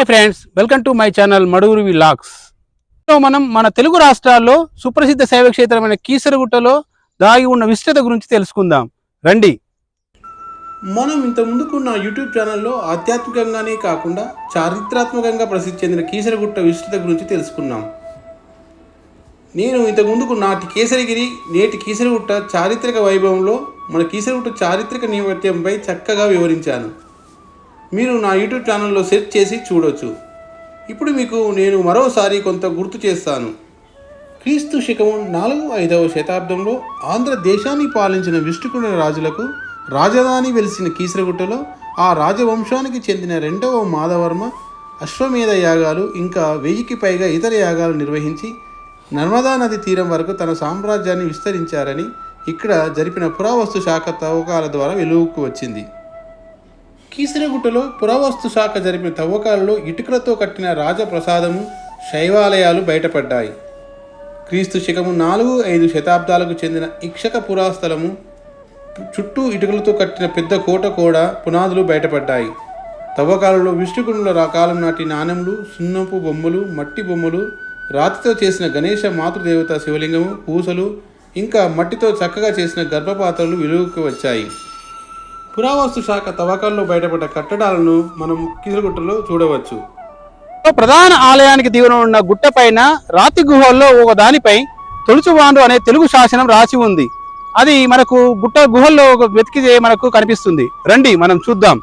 Hi friends welcome to my channel Maduguru vlogs. మనం మన తెలుగు రాష్ట్రాల్లో సుప్రసిద్ధ సేవ క్షేత్రమైన కీసరగుట్టలో దాగి ఉన్న విస్తృత గురించి తెలుసుకుందాం. రండి. మనం ఇంత ముందుకున్న యూట్యూబ్ ఛానల్లో ఆధ్యాత్మికంగానే కాకుండా చారిత్రాత్మకంగా ప్రసిద్ధి చెందిన కీసరగుట్ట విస్తృత గురించి తెలుసుకున్నాం నేను ఇంతకుముందుకు నాటి కేసరిగిరి నేటి కీసరగుట్ట చారిత్రక వైభవంలో మన కీసరగుట్ట చారిత్రక నేపథ్యంపై చక్కగా వివరించాను. మీరు నా యూట్యూబ్ ఛానల్లో సెర్చ్ చేసి చూడొచ్చు. ఇప్పుడు మీకు నేను మరోసారి కొంత గుర్తు చేస్తాను. క్రీస్తు శకము నాలుగు ఐదవ శతాబ్దంలో ఆంధ్రదేశాన్ని పాలించిన విష్ణుకుండ రాజులకు రాజధాని వెలిసిన కీసరగుట్టలో ఆ రాజవంశానికి చెందిన రెండవ మాధవర్మ అశ్వమేధ యాగాలు ఇంకా వెయ్యికి పైగా ఇతర యాగాలు నిర్వహించి నర్మదా నది తీరం వరకు తన సామ్రాజ్యాన్ని విస్తరించారని ఇక్కడ జరిపిన పురావస్తు శాఖ తవ్వకాల ద్వారా వెలుగుకు వచ్చింది. కీసరగుట్టలో పురావస్తు శాఖ జరిపిన తవ్వకాలలో ఇటుకలతో కట్టిన రాజప్రసాదము శైవాలయాలు బయటపడ్డాయి. క్రీస్తు శకము నాలుగు ఐదు శతాబ్దాలకు చెందిన ఇక్షక పురాస్థలము చుట్టూ ఇటుకలతో కట్టిన పెద్ద కోట కూడా పునాదులు బయటపడ్డాయి. తవ్వకాలలో విష్ణుకుండుల రకాలం నాటి నాణెంలు సున్నపు బొమ్మలు మట్టి బొమ్మలు రాతితో చేసిన గణేష మాతృదేవత శివలింగము పూసలు ఇంకా మట్టితో చక్కగా చేసిన గర్భపాత్రలు వెలుగుకు వచ్చాయి. పురావస్తు శాఖ తవ్వకాల్లో బయటపడ్డ కట్టడాలను మనం కీసరగుట్టలో చూడవచ్చు. ప్రధాన ఆలయానికి దిగున ఉన్న గుట్ట పైన రాతి గుహల్లో ఒక దానిపై తొలుచువాండు అనే తెలుగు శాసనం రాసి ఉంది. అది మనకు గుట్ట గుహల్లో ఒక వెతికితే మనకు కనిపిస్తుంది. రండి మనం చూద్దాం.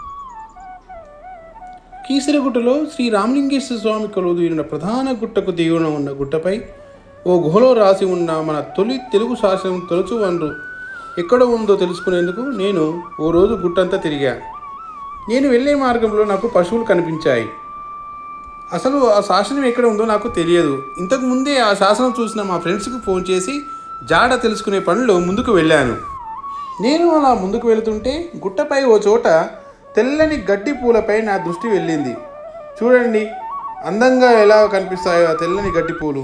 కీసరగుట్టలో శ్రీ రామలింగేశ్వర స్వామి కొలువుదీరిన ప్రధాన గుట్టకు దిగువన ఉన్న గుట్టపై ఓ గుహలో రాసి ఉన్న మన తొలి తెలుగు శాసనం తొలుచు ఎక్కడ ఉందో తెలుసుకునేందుకు నేను ఓ రోజు గుట్టంతా తిరిగా. నేను వెళ్ళే మార్గంలో నాకు పశువులు కనిపించాయి. అసలు ఆ శాసనం ఎక్కడ ఉందో నాకు తెలియదు. ఇంతకు ముందే ఆ శాసనం చూసిన మా ఫ్రెండ్స్కి ఫోన్ చేసి జాడ తెలుసుకునే పనిలో ముందుకు వెళ్ళాను. నేను అలా ముందుకు వెళుతుంటే గుట్టపై ఓ చోట తెల్లని గడ్డి పూలపై నా దృష్టి వెళ్ళింది. చూడండి అందంగా ఎలా కనిపిస్తాయో ఆ తెల్లని గడ్డి పూలు.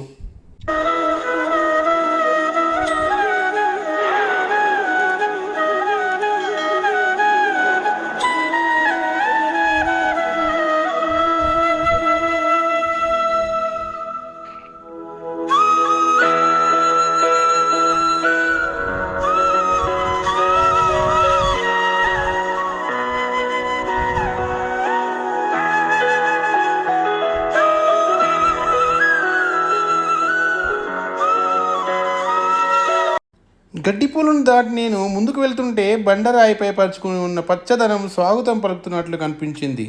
గడ్డి పూలను దాటి నేను ముందుకు వెళ్తుంటే బండరాయిపై పరుచుకుని ఉన్న పచ్చదనం స్వాగతం పలుకుతున్నట్లు కనిపించింది.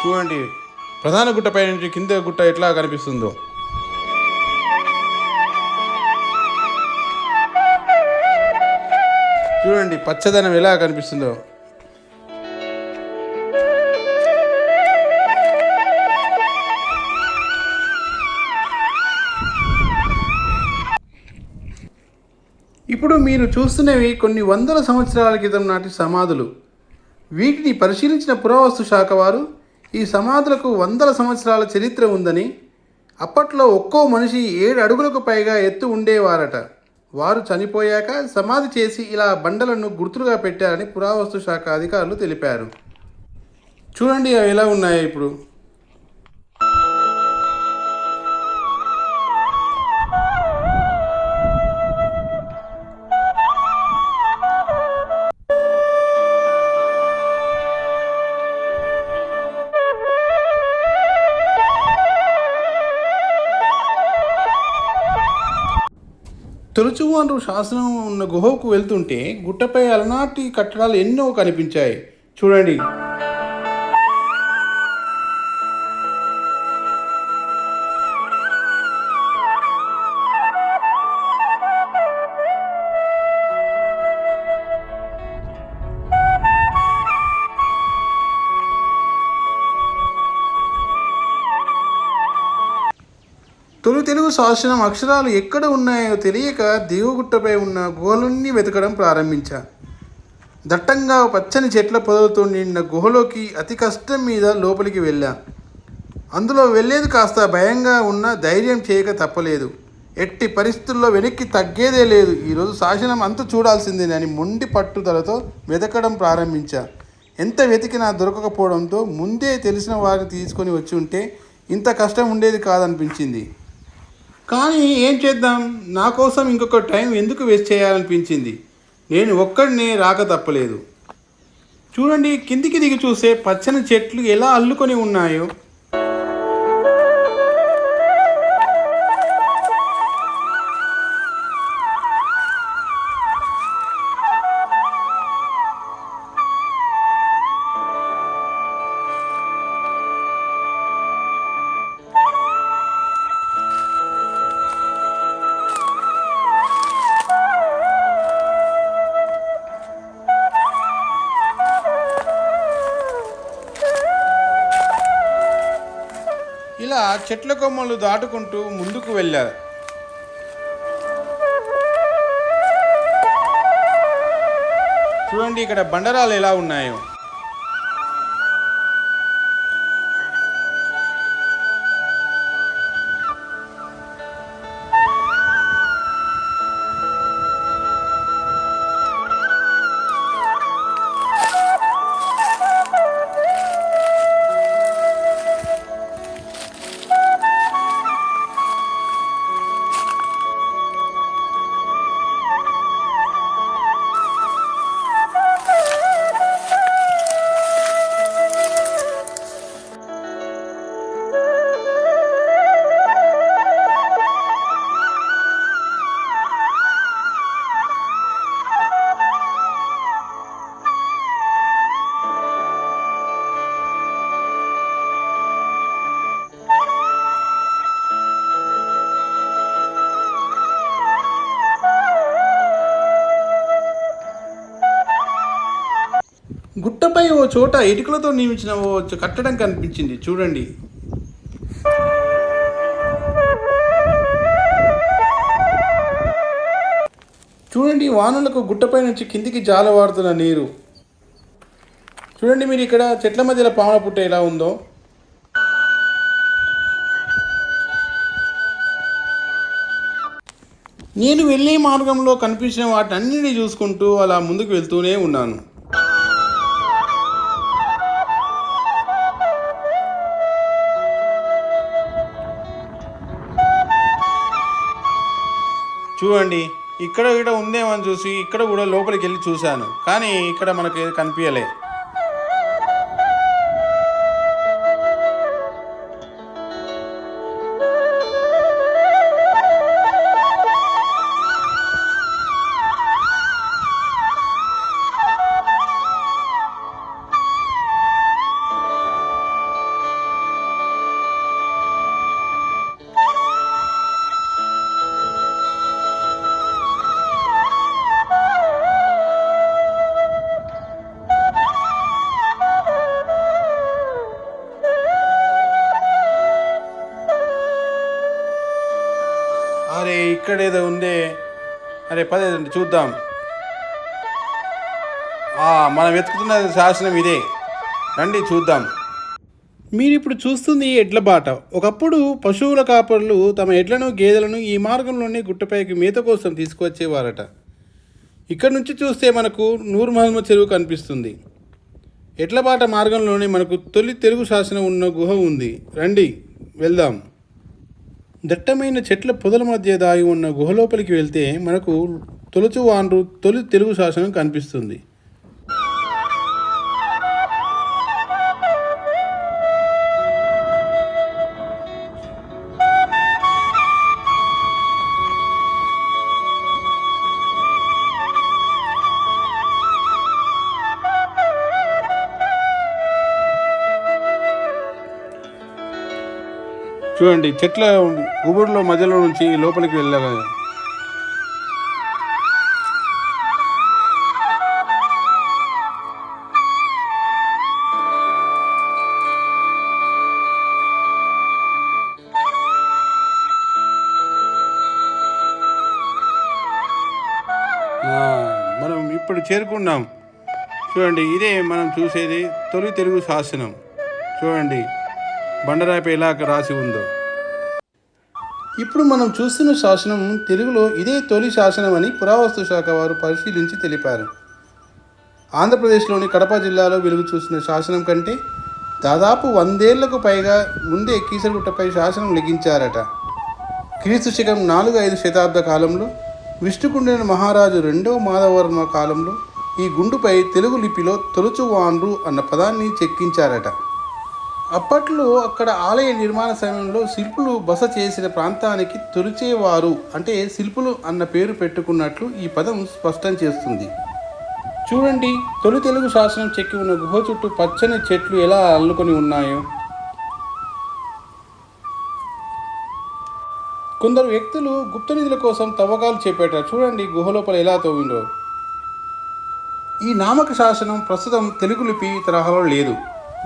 చూడండి ప్రధాన గుట్టపై నుంచి కింద గుట్ట ఎట్లా కనిపిస్తుందో. చూడండి పచ్చదనం ఎలా కనిపిస్తుందో. ఇప్పుడు మీరు చూస్తున్నవి కొన్ని వందల సంవత్సరాల క్రితం నాటి సమాధులు. వీటిని పరిశీలించిన పురావస్తు శాఖ వారు ఈ సమాధులకు వందల సంవత్సరాల చరిత్ర ఉందని అప్పట్లో ఒక్కో మనిషి ఏడు అడుగులకు పైగా ఎత్తు ఉండేవారట. వారు చనిపోయాక సమాధి చేసి ఇలా బండలను గుర్తులుగా పెట్టారని పురావస్తు శాఖ అధికారులు తెలిపారు. చూడండి అవి ఎలా ఉన్నాయో ఇప్పుడు. తొలుచువాండ్రు శాసనం ఉన్న గుహకు వెళ్తుంటే గుట్టపై అలనాటి కట్టడాలు ఎన్నో కనిపించాయి. చూడండి. శాసనం అక్షరాలు ఎక్కడ ఉన్నాయో తెలియక దేవుగుట్టపై ఉన్న గుహలన్నీ వెతకడం ప్రారంభించా దట్టంగా పచ్చని చెట్ల పొదలతో నిండిన గుహలోకి అతి కష్టం మీద లోపలికి వెళ్ళా. అందులో వెళ్ళేది కాస్త భయంగా ఉన్న ధైర్యం చేయక తప్పలేదు. ఎట్టి పరిస్థితుల్లో వెనక్కి తగ్గేదే లేదు. ఈరోజు శాసనం అంత చూడాల్సిందే అని మొండి పట్టుదలతో వెతకడం ప్రారంభించా ఎంత వెతికినా దొరకకపోవడంతో ముందే తెలిసిన వారిని తీసుకొని వచ్చి ఉంటే ఇంత కష్టం ఉండేది కాదనిపించింది. కానీ ఏం చేద్దాం? నా కోసం ఇంకొక టైం ఎందుకు వేస్ట్ చేయాలనిపించింది? నేను ఒక్కడినే రాక తప్పలేదు. చూడండి కిందికి దిగి చూసే పచ్చని చెట్లు ఎలా అల్లుకొని ఉన్నాయో. ఇలా చెట్ల కొమ్మలు దాటుకుంటూ ముందుకు వెళ్ళారు. చూడండి ఇక్కడ బండరాలు ఎలా ఉన్నాయో. గుట్టపై ఓ చోట ఇటుకలతో నియమించిన ఓ కట్టడం కనిపించింది? చూడండి. చూడండి వానలకు గుట్టపై నుంచి కిందికి జాలవారుతున్న నీరు. చూడండి మీరు ఇక్కడ చెట్ల మధ్యలో పాముల పుట్ట ఎలా ఉందో. నేను వెళ్ళే మార్గంలో కనిపించిన వాటన్నిటిని చూసుకుంటూ అలా ముందుకు వెళ్తూనే ఉన్నాను. చూడండి ఇక్కడ ఇక్కడ ఉందేమో అని చూసి ఇక్కడ కూడా లోపలికి వెళ్ళి చూశాను. కానీ ఇక్కడ మనకు కనిపించలేదు ఇక్కడ ఏదో ఉందే. అరే పదేదండి చూద్దాం. మనం వెతుకుతున్న శాసనం ఇదే. రండి చూద్దాం. మీరు ఇప్పుడు చూస్తుంది ఎడ్ల బాట. ఒకప్పుడు పశువుల కాపరులు తమ ఎడ్లను గేదెలను ఈ మార్గంలోనే గుట్టపైకి మేత కోసం తీసుకువచ్చేవారట. ఇక్కడ నుంచి చూస్తే మనకు నూర్మహల్మ చెరువు కనిపిస్తుంది. ఎడ్లబాట మార్గంలోనే మనకు తొలి తెలుగు శాసనం ఉన్న గుహ ఉంది. రండి వెళ్దాం. దట్టమైన చెట్ల పొదల మధ్య దాగి ఉన్న గుహలోపలికి వెళ్తే మనకు తొలుచు వాన్రు తొలి తెలుగు శాసనం కనిపిస్తుంది. చూడండి చెట్ల గుబురులో మధ్యలో నుంచి లోపలికి వెళ్ళాలి. మనం ఇప్పుడు చేరుకున్నాం. చూడండి ఇదే మనం చూసేది తొలి తెలుగు శాసనం. చూడండి. బండరాయిపై ఎలా రాసి ఉందో. ఇప్పుడు మనం చూస్తున్న శాసనం తెలుగులో ఇదే తొలి శాసనం అని పురావస్తు శాఖ వారు పరిశీలించి తెలిపారు. ఆంధ్రప్రదేశ్లోని కడప జిల్లాలో వెలుగు చూసిన శాసనం కంటే దాదాపు వందేళ్ళకు పైగా ముందే కీసరగుట్టపై శాసనం లిఖించారట క్రీస్తు శకం నాలుగు ఐదు శతాబ్ద కాలంలో విష్ణుకుండిన మహారాజు రెండవ మాధవర్మ కాలంలో ఈ గుండుపై తెలుగు లిపిలో తొలుచువాండ్రు అన్న పదాన్ని చెక్కించారట. అప్పట్లో అక్కడ ఆలయ నిర్మాణ సమయంలో శిల్పులు బస చేసిన ప్రాంతానికి తొలిచేవారు అంటే శిల్పులు అన్న పేరు పెట్టుకున్నట్లు ఈ పదం స్పష్టం చేస్తుంది. చూడండి తొలి తెలుగు శాసనం చెక్కి ఉన్న గుహ చుట్టూ పచ్చని చెట్లు ఎలా అల్లుకొని ఉన్నాయో. కొందరు వ్యక్తులు గుప్త నిధుల కోసం తవ్వకాలు చేపట్టారు చూడండి గుహ లోపల ఎలా తవ్విండో ఈ నామక శాసనం ప్రస్తుతం తెలుగు లిపి తరహాలో లేదు.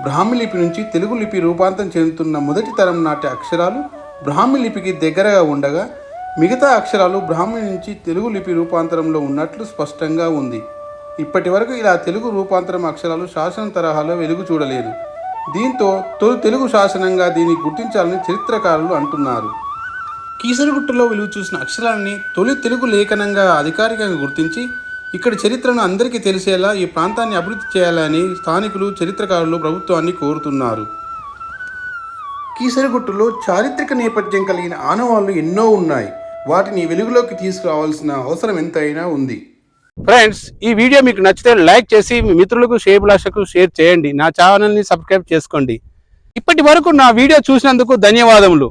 బ్రాహ్మి లిపి నుంచి తెలుగు లిపి రూపాంతరం చెందుతున్న మొదటి తరం నాటి అక్షరాలు బ్రాహ్మి లిపికి దగ్గరగా ఉండగా మిగతా అక్షరాలు బ్రాహ్మి నుంచి తెలుగు లిపి రూపాంతరంలో ఉన్నట్లు స్పష్టంగా ఉంది. ఇప్పటి వరకు ఇలా తెలుగు రూపాంతరం అక్షరాలు శాసన తరహాలో వెలుగు చూడలేదు. దీంతో తొలి తెలుగు శాసనంగా దీన్ని గుర్తించాలని చరిత్రకారులు అంటున్నారు. కీసరగుట్టలో వెలుగు చూసిన అక్షరాలని తొలి తెలుగు లేఖనంగా అధికారికంగా గుర్తించి ఇక్కడ చరిత్రను అందరికీ తెలిసేలా ఈ ప్రాంతాన్ని అభివృద్ధి చేయాలని స్థానికులు చరిత్రకారులు ప్రభుత్వాన్ని కోరుతున్నారు. కీసరగుట్టులో చారిత్రక నేపథ్యం కలిగిన ఆనవాళ్ళు ఎన్నో ఉన్నాయి. వాటిని వెలుగులోకి తీసుకురావాల్సిన అవసరం ఎంతైనా ఉంది. ఫ్రెండ్స్ ఈ వీడియో మీకు నచ్చితే లైక్ చేసి మీ మిత్రులకు షేబులాషకు షేర్ చేయండి. నా ఛానల్ని సబ్స్క్రైబ్ చేసుకోండి. ఇప్పటి వరకు నా వీడియో చూసినందుకు ధన్యవాదములు.